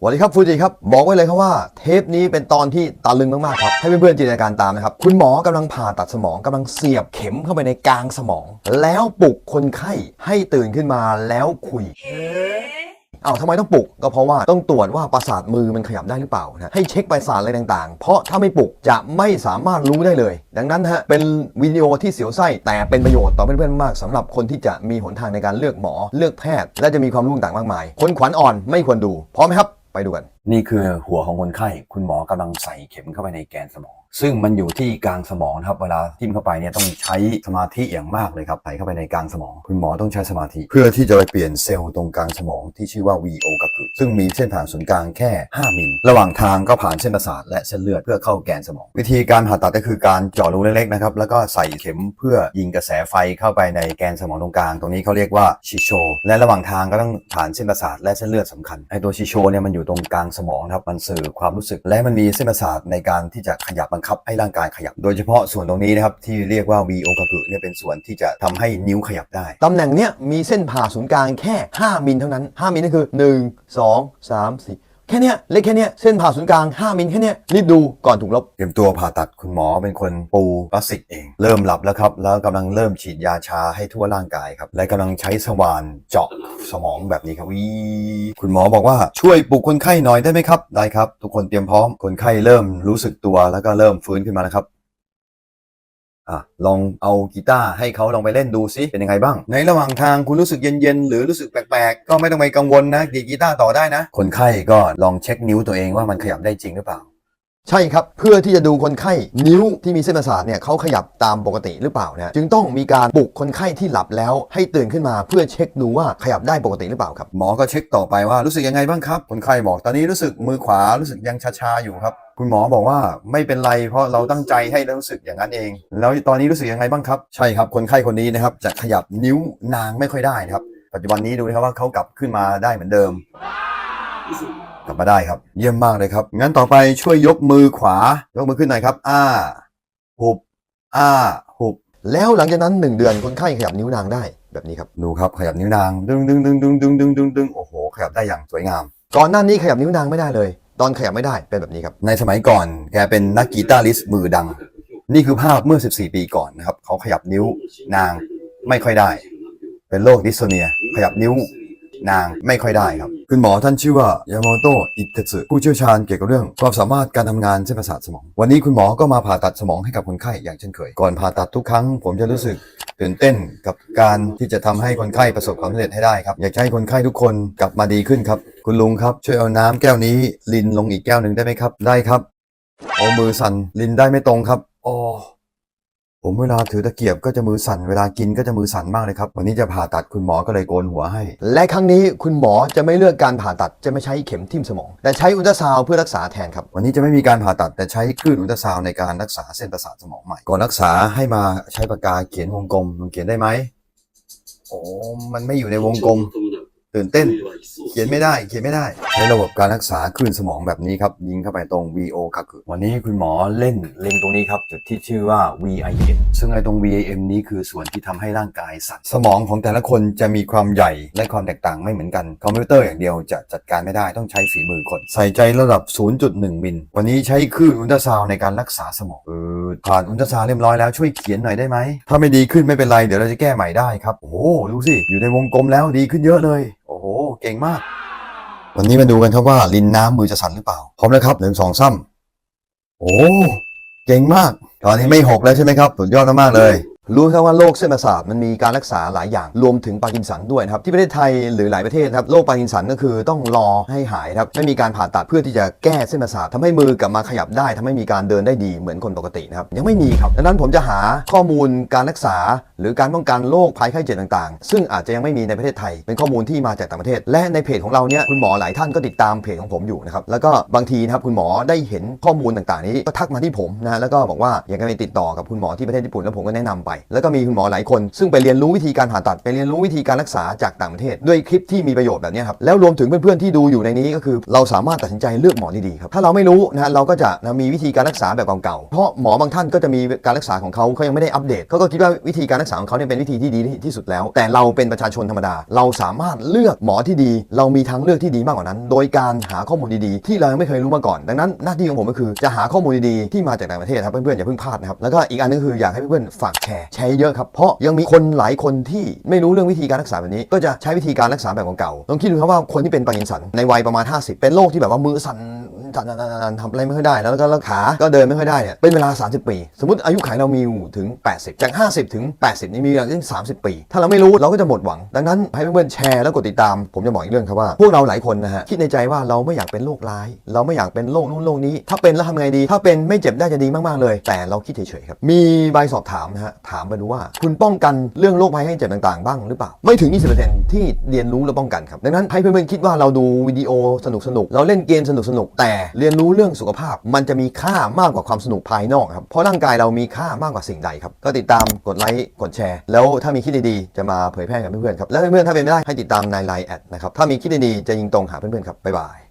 สวัสดีครับฟูจิครับบอกไว้เลยครับว่าเทปนี้เป็นตอนที่ตะลึงมากๆครับให้เพื่อนๆจินตนาการตามนะครับ คุณหมอกำลังผ่าตัดสมองกำลังเสียบเข็มเข้าไปในกลางสมอง แล้วปลุกคนไข้ให้ตื่นขึ้นมาแล้วคุยเอาทำไมต้องปลุกก็เพราะว่าต้องตรวจว่าประสาทมือมันขยับได้หรือเปล่านะให้เช็คประสาทอะไรต่างๆ เพราะถ้าไม่ปลุกจะไม่สามารถรู้ได้เลย ดังนั้นฮะเป็นวิดีโอที่เสียวไส้แต่เป็นประโยชน์ต่อเพื่อนๆมากสำหรับคนที่จะมีหนทางในการเลือกหมอเลือกแพทย์ และจะมีความรู้ต่างๆมากมาย คนขวัญอ่อนไม่ควรดูพร้อมไหมครับ ไปดูกัน นี่คือหัวของคนไข้คุณหมอกำลังใส่เข็มเข้าไปในแกนสมอง ซึ่งมันอยู่ที่กลางสมองนะครับเวลาทิ่มเข้าไปเนี่ยต้องใช้สมาธิอย่างมากเลยครับใส่เข้าไปในกลางสมอง คุณหมอต้องใช้สมาธิ เพื่อที่จะไปเปลี่ยนเซลล์ตรงกลางสมองที่ชื่อว่า VO กับกึซึ่งมีเส้นผ่านศูนย์กลางแค่ 5 มิลระหว่างทางก็ผ่านเส้นประสาทและเส้นเลือดเพื่อเข้าแกนสมอง วิธีการผ่าตัดก็คือการเจาะรูเล็กๆนะครับแล้วก็ใส่เข็มเพื่อยิงกระแสไฟเข้าไปในแกนสมองตรงกลาง ตรงนี้เขาเรียกว่าชิโช และระหว่างทางก็ต้องผ่านเส้นประสาทและเส้นเลือดสำคัญไอตัวชิโชเนี่ยมันอยู่ตรงกลางสมองนะครับมันสื่อความรู้สึก และมันมีเส้นประสาทในการที่จะขยับบังคับให้ร่างกายขยับ โดยเฉพาะส่วนตรงนี้นะครับที่เรียกว่าวีโอกากุเนี่ยเป็นส่วนที่จะทำให้นิ้วขยับได้ตำแหน่งเนี้ยมีเส้นผ่าศูนย์กลางแค่ 5มิลเท่านั้น 5มิลนั่นคือ 1 2 3 4 แค่เนี้ยเล็กแค่เนี้ยเส้นผ่าศูนย์กลาง 5 มิลแค่เนี้ยรีบดูก่อนถูกลบ เตรียมตัวผ่าตัดคุณหมอเป็นคนปูพลาสติกเอง เริ่มหลับแล้วครับ แล้วกำลังเริ่มฉีดยาชาให้ทั่วร่างกายครับ และกำลังใช้สว่านเจาะสมองแบบนี้ครับวีคุณหมอบอกว่าช่วยปลุกคนไข้หน่อยได้ไหมครับ ได้ครับ ทุกคนเตรียมพร้อมคนไข้เริ่มรู้สึกตัวแล้วก็เริ่มฟื้นขึ้นมาแล้วครับ อะลองเอากีตาร์ให้เขาลองไปเล่นดูซิเป็นยังไงบ้าง ในระหว่างทางคุณรู้สึกเย็นๆหรือรู้สึกแปลกๆ ก็ไม่ต้องไปกังวลนะดีดกีตาร์ต่อได้นะ คนไข้ก็ลองเช็คนิ้วตัวเองว่ามันขยับได้จริงหรือเปล่า ใช่ครับ เพื่อที่จะดูคนไข้นิ้วที่มีเส้นประสาทเนี่ยเขาขยับตามปกติหรือเปล่านะจึงต้องมีการปลุกคนไข้ที่หลับแล้ว ให้ตื่นขึ้นมาเพื่อเช็คดูว่าขยับได้ปกติหรือเปล่าครับหมอก็เช็คต่อไปว่ารู้สึกยังไงบ้างครับคนไข้บอกตอนนี้รู้สึกมือขวารู้สึกยังชาๆอยู่ครับ คุณหมอบอกว่าไม่เป็นไรเพราะเราตั้งใจให้รู้สึกอย่างนั้นเอง แล้วตอนนี้รู้สึกยังไงบ้างครับ ใช่ครับคนไข้คนนี้นะครับจะขยับนิ้วนางไม่ค่อยได้นะครับ ปัจจุบันนี้ดูนะครับว่าเขากลับขึ้นมาได้เหมือนเดิม กลับมาได้ครับ เยี่ยมมากเลยครับ งั้นต่อไปช่วยยกมือขวายกมือขึ้นหน่อยครับ อ้าหุบอ้าหุบแล้วหลังจากนั้น 1 เดือนคนไข้ขยับนิ้วนางได้แบบนี้ครับดูครับขยับนิ้วนางดึงดึงดึงดึงดึงดึงดึงดึงโอ้โหขยับได้อย่างสวยงาม ก่อนหน้านี้ขยับนิ้วนางไม่ได้เลย ตอนขยับไม่ได้เป็นแบบนี้ครับ ในสมัยก่อนแกเป็นนักกีตาริสต์มือดัง นี่คือภาพเมื่อ 14 ปีก่อนนะครับเขาขยับนิ้วนางไม่ค่อยได้ เป็นโรคดิสโซเนีย ขยับนิ้วนางไม่ค่อยได้ครับ คุณหมอท่านชื่อว่ายามาโตะอิเตสึผู้เชี่ยวชาญเกี่ยวกับเรื่องความสามารถการทำงานเส้นประสาทสมอง วันนี้คุณหมอก็มาผ่าตัดสมองให้กับคนไข้อย่างเช่นเคย ก่อนผ่าตัดทุกครั้ง ผมจะรู้สึก ตื่นเต้นกับการที่จะทำให้คนไข้ประสบความสำเร็จให้ได้ครับอยากให้คนไข้ทุกคนกลับมาดีขึ้นครับ คุณลุงครับช่วยเอาน้ำแก้วนี้ลินลงอีกแก้วหนึ่งได้ไหมครับ ได้ครับเอามือสั่นลินได้ไม่ตรงครับอ๋อ ผมเวลาถือตะเกียบก็จะมือสั่น เวลากินก็จะมือสั่นมากเลยครับ วันนี้จะผ่าตัดคุณหมอก็เลยโกนหัวให้ และครั้งนี้คุณหมอจะไม่เลือกการผ่าตัดจะไม่ใช้เข็มทิ่มสมอง แต่ใช้อุลตราซาวด์เพื่อรักษาแทนครับ วันนี้จะไม่มีการผ่าตัดแต่ใช้คลื่นอุลตราซาวน์ในการรักษาเส้นประสาทสมองใหม่ ก่อนรักษาให้มาใช้ปากกาเขียนวงกลมมันเขียนได้ไหมโอ้มันไม่อยู่ในวงกลม ตื่นเต้น เขียนไม่ได้ เขียนไม่ได้ใช้ระบบการรักษาคลื่นสมองแบบนี้ครับ ยิงเข้าไปตรง VO คาคือวันนี้คุณหมอเล่นเล็งตรงนี้ครับ จุดที่ชื่อว่า VIM ซึ่งไอ้ตรง VIM นี้คือส่วนที่ทำให้ร่างกายสั่นสมองของแต่ละคนจะมีความใหญ่และความแตกต่างไม่เหมือนกัน คอมพิวเตอร์อย่างเดียวจะจัดการไม่ได้ต้องใช้ฝีมือคน ใส่ใจระดับ 0.1 มิล วันนี้ใช้คลื่นอุลตราซาวในการรักษาสมองเออผ่านอุลตราซาวเรียบร้อยแล้วช่วยเขียนหน่อยได้ไหมถ้าไม่ดีขึ้นไม่เป็นไรเดี๋ยวเราจะแก้ใหม่ได้ครับโอ้โหดูสิอยู่ในวงกลมแล้วดีขึ้นเยอะเลย เก่งมาก วันนี้มาดูกันครับว่าลินน้ำมือจะสั่นหรือเปล่า พร้อมแล้วครับหนึ่งสองซ้ำโอ้ เก่งมาก ตอนนี้ไม่หกแล้วใช่ไหมครับ สุดยอดมากๆเลย รู้ครับว่าโรคเส้นประสาทมันมีการรักษาหลายอย่างรวมถึงปาร์กินสันด้วยนะครับที่ประเทศไทยหรือหลายประเทศครับโรคปาร์กินสันก็คือต้องรอให้หายครับไม่มีการผ่าตัดเพื่อที่จะแก้เส้นประสาททำให้มือกลับมาขยับได้ทำให้มีการเดินได้ดีเหมือนคนปกตินะครับยังไม่มีครับดังนั้นผมจะหาข้อมูลการรักษา หรือการป้องกันโรคภัยไข้เจ็บต่างๆ ซึ่งอาจจะยังไม่มีในประเทศไทย เป็นข้อมูลที่มาจากต่างประเทศ และในเพจของเราเนี่ยคุณหมอหลายท่านก็ติดตามเพจของผมอยู่นะครับแล้วก็บางทีนะครับคุณหมอได้เห็นข้อมูลต่างๆ นี้ก็ทักมาที่ผมนะแล้วก็บอกว่าอยากจะไปติดต่อกับคุณหมอที่ประเทศญี่ปุ่นแล้วผมก็แนะนำไปแล้วก็มีคุณหมอหลายคน ซึ่งไปเรียนรู้วิธีการผ่าตัด ไปเรียนรู้วิธีการรักษาจากต่างประเทศ ด้วยคลิปที่มีประโยชน์แบบนี้ครับ แล้วรวมถึงเพื่อนๆที่ดูอยู่ในนี้ก็คือ เราสามารถตัดสินใจเลือกหมอดีๆครับ ถ้าเราไม่รู้นะฮะเราก็จะนะมีวิธีการรักษาแบบเก่าๆ เพราะหมอบางท่านก็จะมีการรักษาของเขาเขายังไม่ได้อัปเดตเขาก็คิดว่าวิธีการรักษาของเขาเนี่ยเป็นวิธีที่ดีที่สุดแล้ว แต่เราเป็นประชาชนธรรมดา เราสามารถเลือกหมอที่ดี เรามีทางเลือกที่ดีมากกว่านั้น โดยการหาข้อมูลดีๆ ที่เรายังไม่เคยรู้มาก่อน ดังนั้นหน้าที่ของผมก็คือจะหาข้อมูลดีๆที่มาจากต่างประเทศครับเพื่อนๆอย่าเพิ่งพลาดนะครับแล้วก็อีกอันนึงคืออยากให้เพื่อนๆฝากแชร์แชร์เยอะครับเพราะยังมีคนหลายคนที่ไม่รู้เรื่องวิธีการรักษาแบบนี้ ก็จะใช้วิธีการรักษาแบบเก่าๆลองคิดดูครับว่าคนที่เป็นปาร์กินสันในวัยประมาณ 50 เป็นโรคที่แบบว่ามือสั่น สั่นๆๆๆทำอะไรไม่ค่อยได้ แล้วก็ขา ก็เดินไม่ค่อยได้เนี่ยเป็นเวลา 30 ปี สมมติอายุขัยเรามีอยู่ถึง 80 จาก 50 ถึง 80 นี่มีอย่างที่30 ปี ถ้าเราไม่รู้เราก็จะหมดหวัง ดังนั้นให้เพื่อนๆแชร์แล้วกดติดตาม ผมจะบอกอีกเรื่องครับว่า พวกเราหลายคนนะฮะคิดในใจว่าเราไม่อยากเป็นโรคร้าย เราไม่อยากเป็นโรคนู้นโรคนี้ ถ้าเป็นแล้วทำไงดี ถ้าเป็นไม่เจ็บได้จะดีมากๆเลย แต่เราคิดเฉยๆครับมีใบสอบถามนะฮะถามไปดูว่า คุณป้องกันเรื่องโรคภัยให้เจ็บต่างๆ บ้างหรือเปล่าไม่ถึง 20%ที่เรียนรู้และป้องกันครับดังนั้นให้เพื่อนๆคิดว่าเราดูวิดีโอสนุกๆเราเล่นเกมสนุกๆแต่เรียนรู้เรื่องสุขภาพมันจะมีค่ามากกว่าความสนุกภายนอกครับเพราะร่างกายเรามีค่ามากกว่าสิ่งใดครับก็ติดตามกดไลค์กดแชร์ แล้วถ้ามีคลิปดีๆจะมาเผยแพร่กับเพื่อนๆครับแล้วเพื่อนๆถ้าเป็นไม่ได้ให้ติดตามในไลน์แอดนะครับถ้ามีคลิปดีๆจะยิงตรงหาเพื่อนๆครับบ๊ายบาย